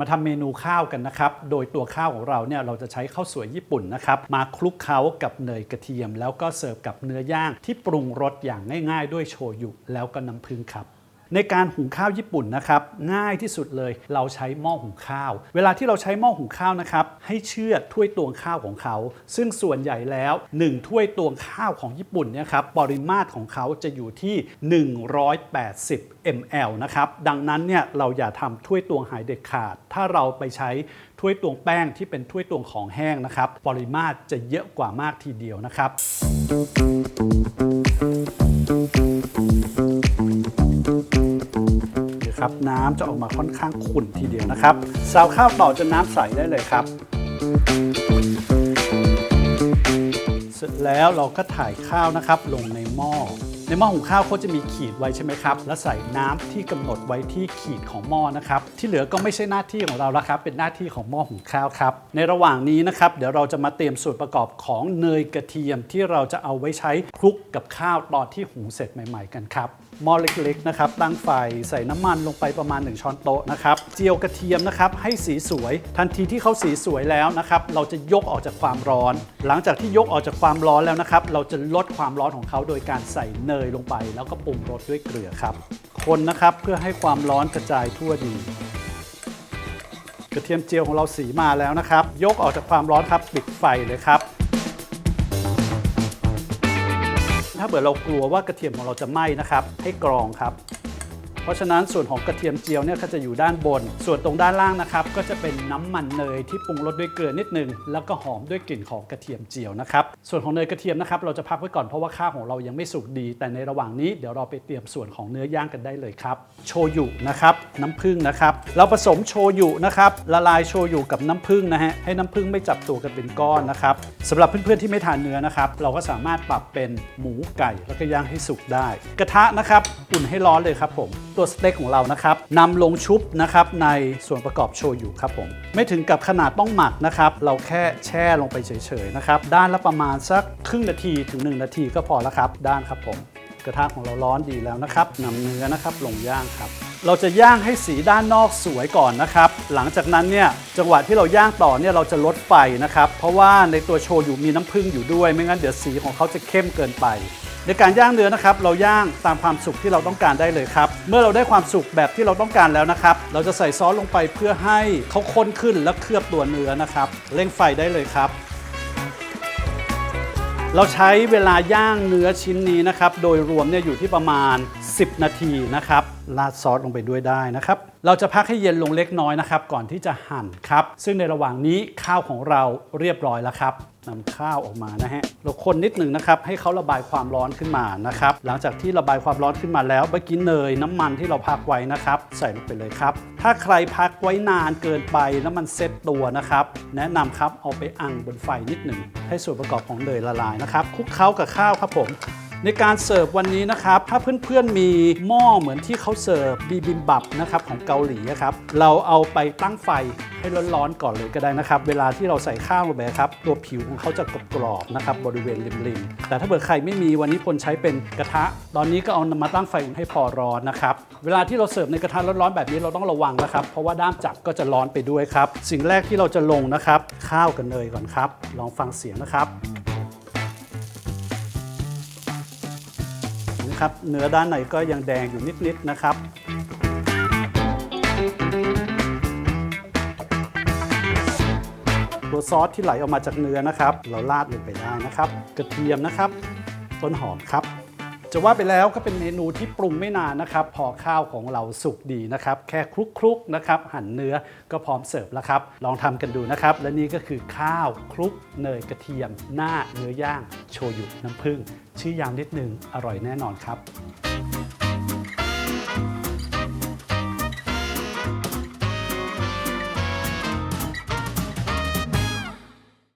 มาทำเมนูข้าวกันนะครับ โดยตัวข้าวของเราเนี่ยเราจะใช้ข้าวสวยญี่ปุ่นนะครับ มาคลุกเคล้ากับเนยกระเทียม แล้วก็เสิร์ฟกับเนื้อย่างที่ปรุงรสอย่างง่าย ๆ ด้วยโชยุแล้วก็น้ำผึ้งครับ ในการหุงข้าวญี่ปุ่นนะครับง่ายที่สุดเลยเราใช้หม้อหุงข้าว เวลาที่เราใช้หม้อหุงข้าวนะครับให้เชื่อดถ้วยตวงข้าวของเขา ซึ่งส่วนใหญ่แล้ว 1 ถ้วยตวงข้าวของญี่ปุ่นเนี่ยครับปริมาตรของเขาจะอยู่ที่ 180 ml นะครับดังนั้นเนี่ยเราอย่าทำถ้วยตวงหายเด็ดขาด ถ้าเราไปใช้ถ้วยตวงแป้งที่เป็นถ้วยตวงของแห้งนะครับปริมาตรจะเยอะกว่ามากทีเดียวนะครับ ครับ น้ำจะออกมาค่อนข้างขุ่นทีเดียวนะครับสาวข้าวต่อจนน้ำใสได้เลยครับ เสร็จแล้วเราก็ถ่ายข้าวนะครับลงในหม้อ ในหม้อหุงข้าวเขาจะมีขีดไว้ใช่ไหมครับ แล้วใส่น้ำที่กำหนดไว้ที่ขีดของหม้อนะครับ ที่เหลือก็ไม่ใช่หน้าที่ของเราแล้วครับ เป็นหน้าที่ของหม้อหุงข้าวครับ ในระหว่างนี้นะครับ เดี๋ยวเราจะมาเตรียมส่วนประกอบของเนยกระเทียมที่เราจะเอาไว้ใช้คลุกกับข้าวตอนที่หุงเสร็จใหม่ ๆ กันครับ หม้อเล็กๆนะครับ ตั้งไฟใส่น้ำมันลงไปประมาณ 1 ช้อนโต๊ะนะครับ เจียวกระเทียมนะครับให้สีสวย ทันทีที่เขาสีสวยแล้วนะครับ เราจะยกออกจากความร้อน หลังจากที่ยกออกจากความร้อนแล้วนะครับ เราจะลดความร้อนของเขาโดยการใส่เนยลงไป แล้วก็ปรุงรสด้วยเกลือครับ คนนะครับเพื่อให้ความร้อนกระจายทั่วดี กระเทียมเจียวของเราสีมาแล้วนะครับ ยกออกจากความร้อนครับปิดไฟเลยครับ ถ้าเกิดเรากลัวว่ากระเทียมของเราจะไหม้นะครับ ให้กรองครับ เพราะฉะนั้นส่วนของกระเทียมเจียวเนี่ยก็จะอยู่ด้านบน ส่วนตรงด้านล่างนะครับก็จะเป็นน้ำมันเนยที่ปรุงรสด้วยเกลือนิดนึง แล้วก็หอมด้วยกลิ่นของกระเทียมเจียวนะครับส่วนของเนยกระเทียมนะครับเราจะพักไว้ก่อนเพราะว่าข้าวของเรายังไม่สุกดี แต่ในระหว่างนี้เดี๋ยวเราไปเตรียมส่วนของเนื้อย่างกันได้เลยครับโชยุนะครับน้ำผึ้งนะครับเราผสมโชยุนะครับละลายโชยุกับน้ำผึ้งนะฮะให้น้ำผึ้งไม่จับตัวกันเป็นก้อนนะครับสำหรับเพื่อนๆที่ไม่ทานเนื้อนะครับเราก็สามารถปรับเป็นหมูไก่แล้วก็ย่างให้สุกได้ กระทะนะครับอุ่นให้ร้อนเลยครับผมตัวสเต็กของเรานะครับนำลงชุบนะครับในส่วนประกอบโชยุครับผมไม่ถึงกับขนาดต้องหมักนะครับเราแค่แช่ลงไปเฉยๆนะครับด้านละประมาณสักครึ่งนาทีถึง 1 นาทีก็พอแล้วครับ ด้านครับผม กระทะของเราร้อนดีแล้วนะครับนำเนื้อนะครับลงย่างครับเราจะย่างให้สีด้านนอกสวยก่อนนะครับ หลังจากนั้นเนี่ยจังหวะที่เราย่างต่อเนี่ยเราจะลดไฟนะครับ เพราะว่าในตัวโชยุมีน้ำผึ้งอยู่ด้วย ไม่งั้นเดี๋ยวสีของเขาจะเข้มเกินไป ในการย่างเนื้อนะครับ เราย่างตามความสุกที่เราต้องการได้เลยครับ เมื่อเราได้ความสุกแบบที่เราต้องการแล้วนะครับ เราจะใส่ซอสลงไปเพื่อให้เขาข้นขึ้นและเคลือบตัวเนื้อนะครับ เร่งไฟได้เลยครับ เราใช้เวลาย่างเนื้อชิ้นนี้นะครับ โดยรวมเนี่ยอยู่ที่ประมาณ 10 นาทีนะครับราดซอสลงไปด้วยได้นะครับ เราจะพักให้เย็นลงเล็กน้อยนะครับ ก่อนที่จะหั่นครับ ซึ่งในระหว่างนี้ข้าวของเราเรียบร้อยแล้วครับ นำข้าวออกมานะฮะเราคนนิดหนึ่งนะครับให้เขาระบายความร้อนขึ้นมานะครับหลังจากที่ระบายความร้อนขึ้นมาแล้วเมื่อกี้เนยน้ำมันที่เราพักไว้นะครับ ใส่ลงไปเลยครับ ถ้าใครพักไว้นานเกินไปแล้วมันเซ็ตตัวนะครับ แนะนำครับเอาไปอังบนไฟนิดหนึ่งให้ส่วนประกอบของเนยละลายนะครับคลุกเคล้ากับข้าวครับผม ในการเสิร์ฟวันนี้นะครับ ถ้าเพื่อนๆมีหม้อเหมือนที่เขาเสิร์ฟบีบิมบับนะครับของเกาหลีครับ เราเอาไปตั้งไฟให้ร้อนๆก่อนเลยก็ได้นะครับ เวลาที่เราใส่ข้าวลงไปครับ ตัวผิวของเขาจะกรอบๆนะครับบริเวณริมๆ แต่ถ้าเกิดใครไม่มีวันนี้พลใช้เป็นกระทะ ตอนนี้ก็เอามาตั้งไฟให้พอร้อนนะครับ เวลาที่เราเสิร์ฟในกระทะร้อนๆแบบนี้เราต้องระวังนะครับ เพราะว่าด้ามจับก็จะร้อนไปด้วยครับ สิ่งแรกที่เราจะลงนะครับ ข้าวกับเนยก่อนครับ ลองฟังเสียงนะครับ นะครับ เนื้อด้านในก็ยังแดงอยู่นิดๆนะครับตัวซอสที่ไหลออกมาจากเนื้อนะครับ เราราดลงไปได้นะครับ กระเทียมนะครับ ต้นหอมครับ จะว่าไปแล้วก็เป็นเมนูที่ปรุงไม่นานนะครับ พอข้าวของเราสุกดีนะครับ แค่คลุกๆนะครับ หั่นเนื้อก็พร้อมเสิร์ฟแล้วครับ ลองทำกันดูนะครับ และนี่ก็คือข้าวคลุกเนยกระเทียม หน้าเนื้อย่าง โชยุน้ำผึ้งชื่อยาวนิดนึงอร่อยแน่นอนครับ